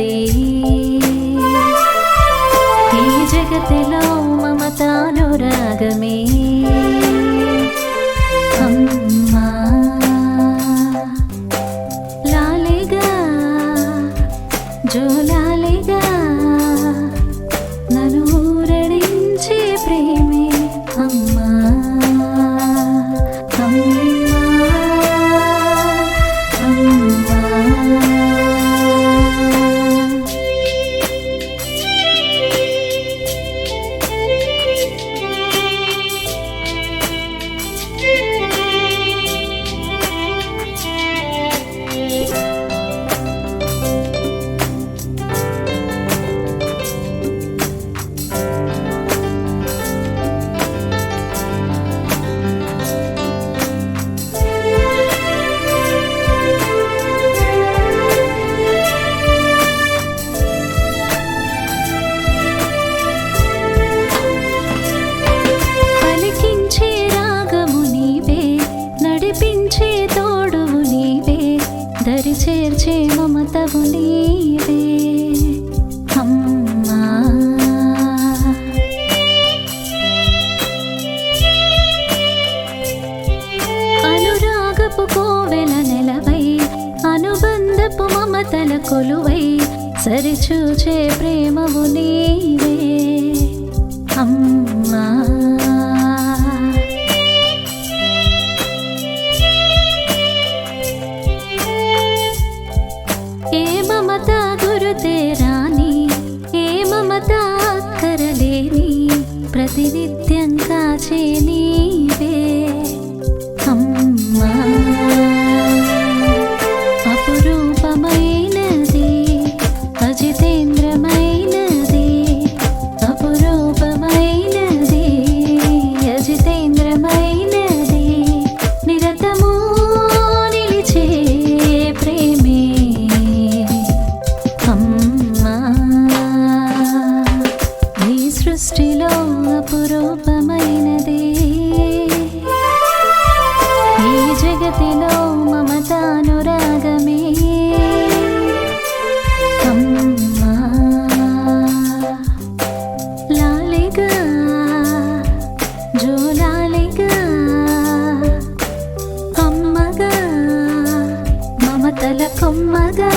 see చేర్చే మమతవు నీవే అమ్మా. అనురాగపు కోవెల నెలవై అనుబంధపు మమతల కొలువై సరిచూచే ప్రేమవు నీవే అమ్మా. ప్రతినిత్యం కాచే మమతల కొమ్మగా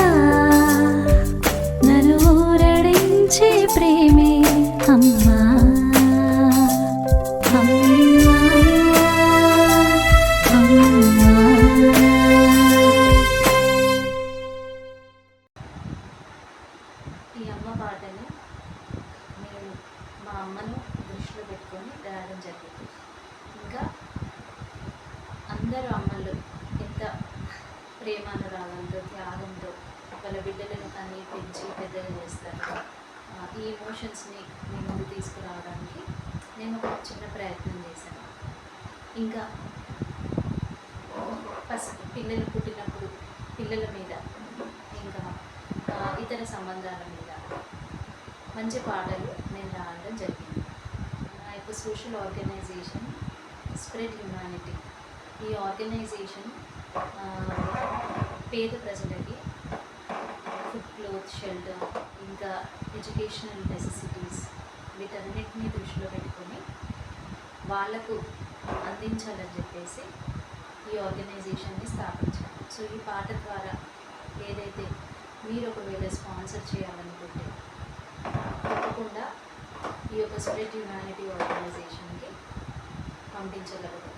నన్ను ఊరడించే ప్రేమే అమ్మా. దృష్టిలో పెట్టుకొని రాయడం జరిగింది. ఇంకా అందరూ అమ్మలు ప్రేమానురాగంతో త్యాగంతో వాళ్ళ బిడ్డలను కన్నీ పెంచి పెద్దగా చేస్తారు. ఈ ఎమోషన్స్ని మీ ముందు తీసుకురావడానికి నేను ఒక చిన్న ప్రయత్నం చేశాను. ఇంకా ఫస్ట్ పిల్లలు పుట్టినప్పుడు పిల్లల మీద ఇంకా ఇతర సంబంధాల మీద మంచి పాటలు నేను రాయడం జరిగింది. నా యొక్క సోషల్ ఆర్గనైజేషన్ స్ప్రెడ్ హ్యుమానిటీ ఈ ఆర్గనైజేషన్ పేద ప్రజలకి ఫుడ్ క్లోత్ షెల్టర్ ఇంకా ఎడ్యుకేషనల్ నెసెసిటీస్ వీటన్నిటిని దృష్టిలో పెట్టుకొని వాళ్ళకు అందించాలని చెప్పేసి ఈ ఆర్గనైజేషన్ని స్థాపించాలి సో ఈ పాట ద్వారా ఏదైతే మీరు ఒకవేళ స్పాన్సర్ చేయాలనుకుంటే తప్పకుండా ఈ యొక్క స్ప్రెడ్ హ్యుమానిటీ ఆర్గనైజేషన్కి పంపించగలరు